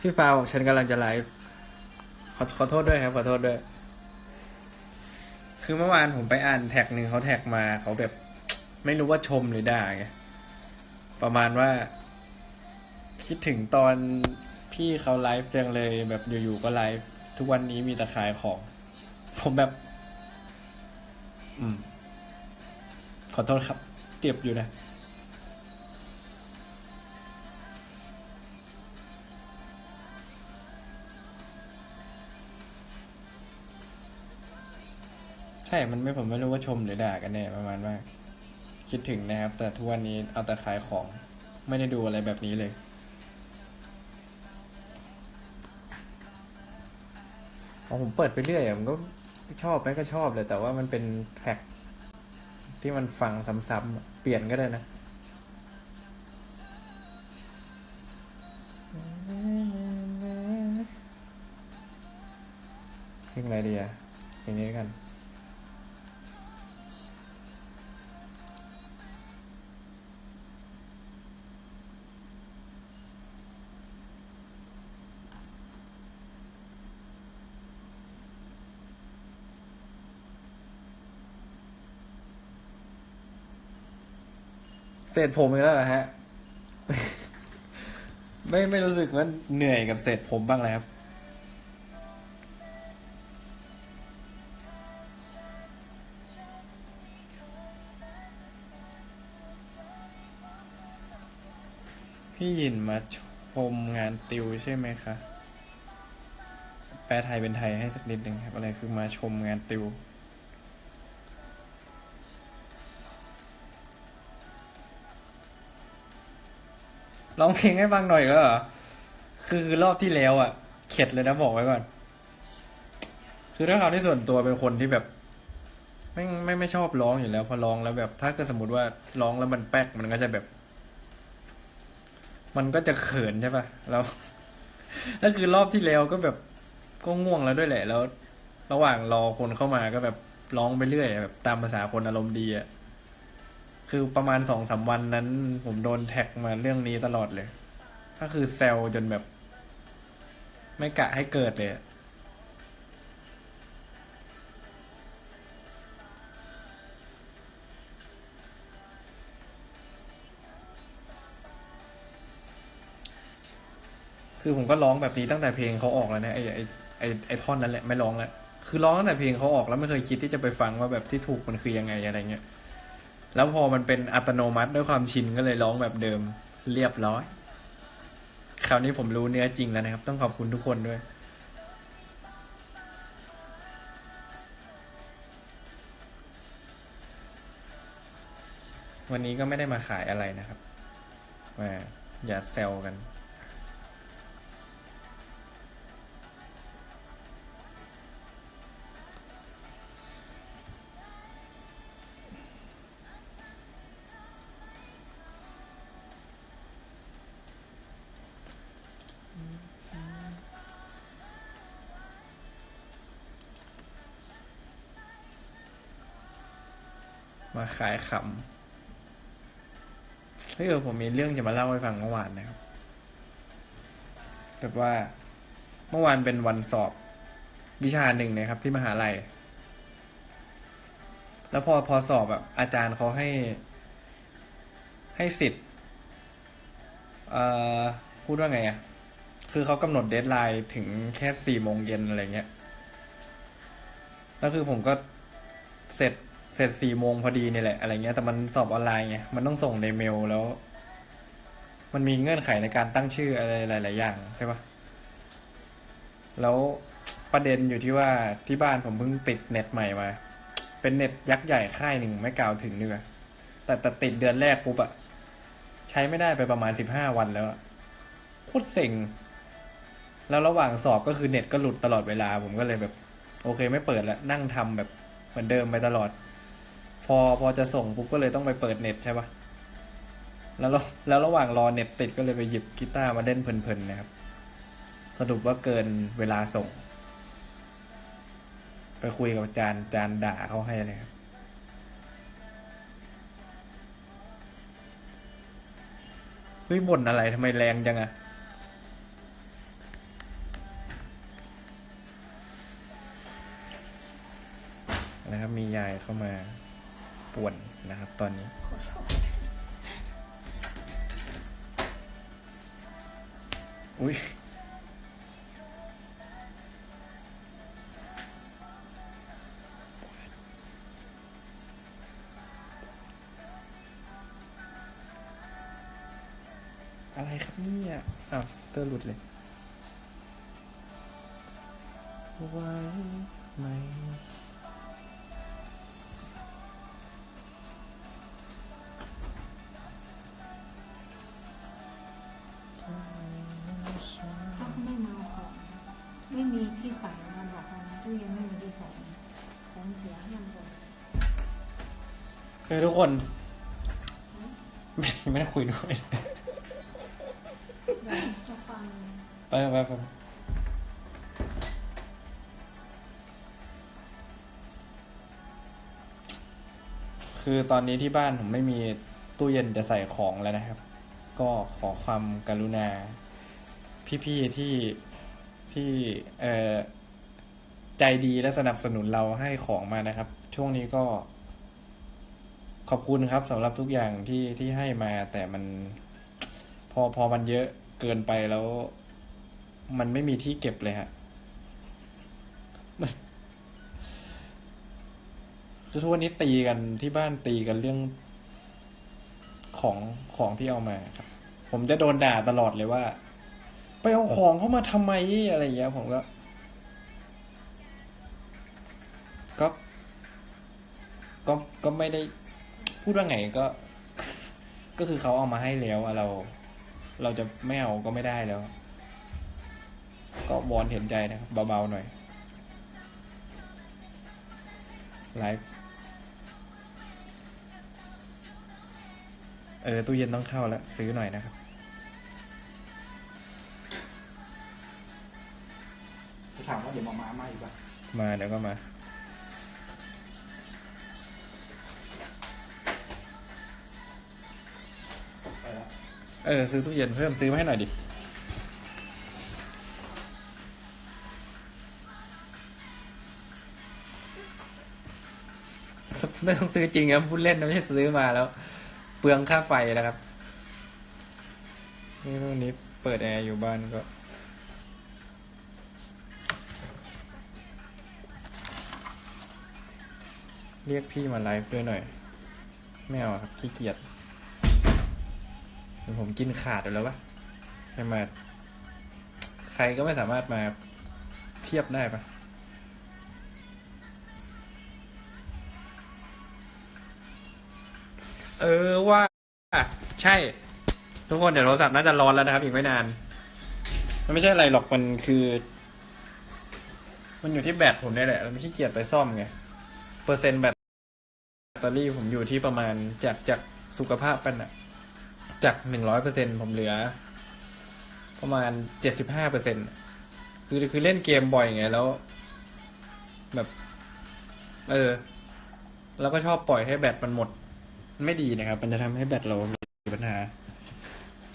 พี่ฟ้าบอกฉันกำลังจะไลฟ์ขอขอโทษด้วยครับ ขอโทษด้วย คือเมื่อวานผมไปอ่านแท็กหนึ่งเขาแท็กมาเขาแบบ ไม่รู้ว่าชมหรือด่าไงประมาณว่า คิดถึงตอนพี่เขาไลฟ์จังเลย แบบอยู่ๆก็ไลฟ์ทุกวันนี้มีแต่ขายของ ผมแบบ อืม ขอโทษครับ เจ็บอยู่นะ ใช่ มันไม่ผมไม่รู้ว่าชมหรือด่ากันแน่ประมาณว่าคิดถึงนะครับ แต่ทุกวันนี้เอาแต่ขายของ ไม่ได้ดูอะไรแบบนี้เลยอ๋อผมเปิดไปเรื่อยอะผมก็ชอบไหมก็ชอบเลย แต่ว่ามันเป็นแท็ก ที่มันฟังซ้ำๆเปลี่ยนก็ได้นะเพลงอะไรดีอะเพลงนี้กัน เศษผมอีกแล้วเหรอฮะ ไม่ไม่รู้สึกว่าเหนื่อยกับเศษผมบ้างเลยครับพี่ยินมาชมงานติวใช่ไหมคะ แปลไทยเป็นไทยให้สักนิดหนึ่งครับ อะไรคือมาชมงานติว ร้องเพลงให้ฟังหน่อยแล้วเหรอคือรอบที่แล้วอะ เข็ดเลยนะบอกไว้ก่อน คือถ้าเขาที่ส่วนตัวเป็นคนที่แบบ ไม่ไม่ไม่ชอบร้องอยู่แล้ว พอร้องแล้วแบบ ถ้าเกิดสมมติว่าร้องแล้วมันแป๊กมันก็จะแบบ มันก็จะเขินใช่ปะแล้วแล้วคือรอบที่แล้วก็แบบก็ง่วงแล้วด้วยแหละ แล้ว ระหว่างรอคนเข้ามาก็แบบร้องไปเรื่อยแบบตามภาษาคนอารมณ์ดีอะ คือประมาณสองสามวันนั้น ผมโดนแท็กมาเรื่องนี้ตลอดเลย ก็คือแซลจนแบบ ไม่กะให้เกิดเลยคือผมก็ร้องแบบนี้ตั้งแต่เพลงเขาออกแล้วนะไอ้ไอ้ไอ้ไอ้ท่อนนั้นแหละไม่ร้องแล้วคือร้องตั้งแต่เพลงเขาออกแล้วไม่เคยคิดที่จะไปฟังว่าแบบที่ถูกมันคือยังไงอะไรเงี้ย แล้วพอมันเป็นอัตโนมัติด้วยความชินก็เลยร้องแบบเดิมเรียบร้อย คราวนี้ผมรู้เนื้อจริงแล้วนะครับ ต้องขอบคุณทุกคนด้วย วันนี้ก็ไม่ได้มาขายอะไรนะครับมาอย่าแซวกัน มาขายขำเฮ้ยเอผมมีเรื่องจะมาเล่าให้ฟังเมื่อวานนะครับ แบบว่าเมื่อวานเป็นวันสอบวิชาหนึ่งนะครับ ที่มหาลัย แล้วพอพอสอบแบบอาจารย์เขาให้ ให้สิทธิ์พูดว่าไงอะ่ะ คือเขากำหนดเดทไลน์ถึงแค่สี่โมงเย็นอะไรเงี้ย แล้วคือผมก็เสร็จ เสร็จสี่โมงพอดีนี่แหละอะไรเงี้ยแต่มันสอบออนไลน์ไงมันต้องส่งในเมลแล้ว มันมีเงื่อนไขในการตั้งชื่ออะไรหลาย ๆ อย่างใช่ปะแล้วประเด็นอยู่ที่ว่าที่บ้านผมเพิ่งติดเน็ตใหม่มา เป็นเน็ตยักษ์ใหญ่ค่ายหนึ่งไม่กล่าวถึงเนื้อแต่แต่ติดเดือนแรกปุ๊บอะใช้ไม่ได้ไปประมาณสิบห้าวันแล้วโคตรเซ็งแล้วระหว่างสอบก็คือเน็ตก็หลุดตลอดเวลา ผมก็เลยแบบ โอเคไม่เปิดแล้วนั่งทำแบบเหมือนเดิมไปตลอด พอพอจะส่งปุ๊บก็เลยต้องไปเปิดเน็ตใช่ปะแล้วแล้วระหว่างรอเน็ตติดก็เลยไปหยิบกีตาร์มาเล่นเพลินๆนะครับ สรุปว่าเกินเวลาส่ง ไปคุยกับจานจานด่าเขาให้เลยครับเฮ้ยบ่นอะไรทำไมแรงจังอะนะครับมียายเข้ามา ป่วนนะครับ ตอนนี้อุ้ยอะไรครับเนี่ยอ้าวเตอร์หลุดเลยไว้ไหม เออทุกคน ไม่ได้คุยด้วยไปไปไปคือตอนนี้ที่บ้านผมไม่มีตู้เย็นจะใส่ของแล้วนะครับ ก็ขอความกรุณา พี่ๆที่ที่เอ่อใจดีและสนับสนุนเราให้ของมานะครับ ช่วงนี้ก็ ขอบคุณครับสำหรับทุกอย่างที่ที่ให้มาแต่มัน พอพอมันเยอะเกินไปแล้ว มันไม่มีที่เก็บเลยฮะคือทุกวันนี้ตีกันที่บ้านตีกันเรื่องของของที่เอามาครับ ผมจะโดนด่าตลอดเลยว่า ไปเอาของเข้ามาทำไมอะไรอย่างเงี้ยผมก็ก็ก็ก็ไม่ได้ พูดว่าไงก็ ก็คือเขาเอามาให้แล้วอะเรา เราจะไม่เอาก็ไม่ได้แล้ว ก็วอนเห็นใจนะครับเบาๆหน่อยไลฟ์เออตู้เย็นต้องเข้าแล้ว ซื้อหน่อยนะครับ จะถามว่าเดี๋ยวมามามาอีกป่ะมาเดี๋ยวก็มา เออ ซื้อตู้เย็นเพิ่มซื้อมาให้หน่อยดิ ไม่ต้องซื้อจริงครับพูดเล่นนะไม่ใช่ซื้อมาแล้ว เปลืองค่าไฟนะครับ นี่ตรงนี้เปิดแอร์อยู่บ้านก็เรียกพี่มาไลฟ์ด้วยหน่อย ไม่เอาครับขี้เกียจ ผมกินขาดอยู่แล้วปะให้มา ใครก็ไม่สามารถมาเทียบได้ปะเออว่าใช่ ทุกคนเดี๋ยวโทรศัพท์น่าจะร้อนแล้วนะครับ อีกไม่นาน มันไม่ใช่อะไรหรอกมันคือ มันอยู่ที่แบตผมเนี่ยแหละแล้วไม่ขี้เกียจไปซ่อมไงเปอร์เซ็นต์แบตแบตเตอรี่ผมอยู่ที่ประมาณจากจากสุขภาพเป็นอะ จากหนึ่งร้อยเปอร์เซ็นผมเหลือ ประมาณเจ็ดสิบห้าเปอร์เซ็นคือคือเล่นเกมบ่อยไงแล้ว แบบ เออ แล้วก็ชอบปล่อยให้แบตมันหมด ไม่ดีนะครับ มันจะทำให้แบตเรามีปัญหา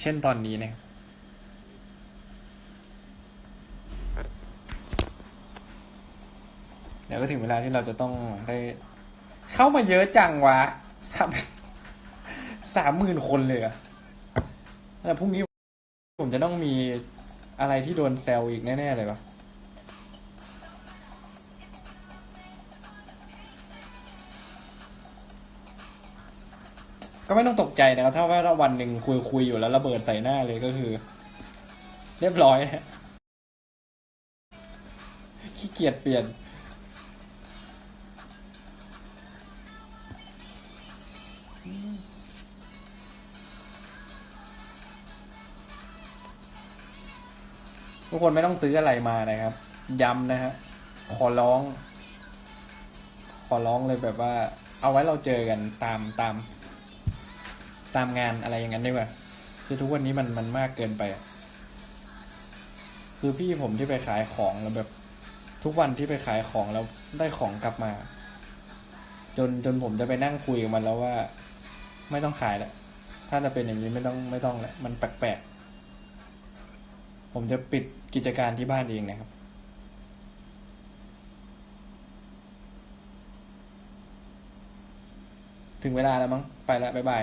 เช่นตอนนี้นะครับเดี๋ยวก็ถึงเวลาที่เราจะต้องได้ เข้ามาเยอะจังวะสามสามหมื่นคนเลยอะ แล้วพรุ่งนี้ผมจะต้องมีอะไรที่โดนแซวอีกแน่ ๆ เลยปะก็ไม่ต้องตกใจนะครับ ถ้าว่าวันหนึ่งคุยคุยๆอยู่แล้วระเบิดใส่หน้าเลยก็คือ เรียบร้อยนะขี้เกียจเปลี่ยน ทุกคนไม่ต้องซื้ออะไรมานะครับ ย้ำนะฮะ ขอร้อง ขอร้องเลยแบบว่า เอาไว้เราเจอกันตามตาม ตามงานอะไรอย่างนั้นดีกว่าคือทุกวันนี้มันมันมากเกินไปคือพี่ผมที่ไปขายของแล้วแบบ ทุกวันที่ไปขายของแล้วได้ของกลับมา จนจนผมจะไปนั่งคุยกับมันแล้วว่า ไม่ต้องขายแล้วถ้าจะเป็นอย่างนี้ไม่ต้องไม่ต้องแล้วมันแปลกๆ ผมจะปิดกิจการที่บ้านเองนะครับ ถึงเวลาแล้วมั้ง ไปละบ๊ายบาย